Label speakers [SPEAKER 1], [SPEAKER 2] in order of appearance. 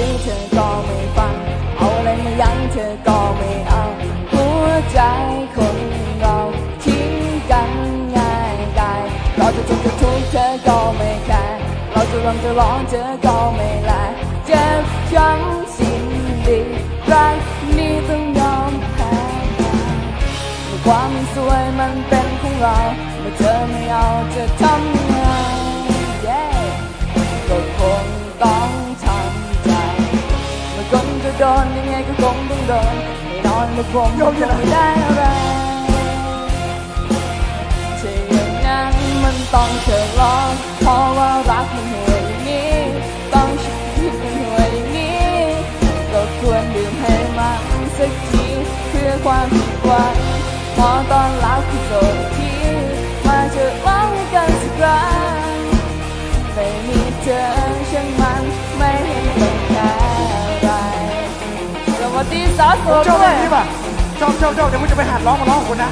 [SPEAKER 1] ดีเธอก็ไม่ฟัง เอาอะไรมายั้งเธอก็ไม่เอา หัวใจคนเราทิ้งกันง่ายได้เราจะทุกข์จะทุกข์เธอก็ไม่แคร์เราจะร้องจะร้องเธอก็ไม่แลเจ็บช้ำสิ้นดีรักนี้ต้องยอมแพ้มาความสวยมันเป็นของเราเมื่อเธอไม่เอาจะทำไง โดนยังไงก็คงต้องโดนไม่นอนก็คงคงไม่ได้อะไรถ้าอย่างนั้นมันต้องเธอร้องเพราะว่ารักมันห่วยอย่างนี้ต้องชีวิตมันห่วยอย่างนี้ก็ควรดื่มให้มันสักทีเพื่อความผิดหวังขอตอนรับที่โสดทีมาเจอร้องกันสักครั้งไม่มีเธอช่างมันไม่เห็น วัสดีสาวโส
[SPEAKER 2] ผม
[SPEAKER 1] ด
[SPEAKER 2] ชอบ
[SPEAKER 1] ด้
[SPEAKER 2] เพ
[SPEAKER 1] ว
[SPEAKER 2] ล
[SPEAKER 1] ย
[SPEAKER 2] งนี้ป่ะชอบชอบชอบเดี๋ยวผมจะไปหัดร้องมาร้องกับคุณนะ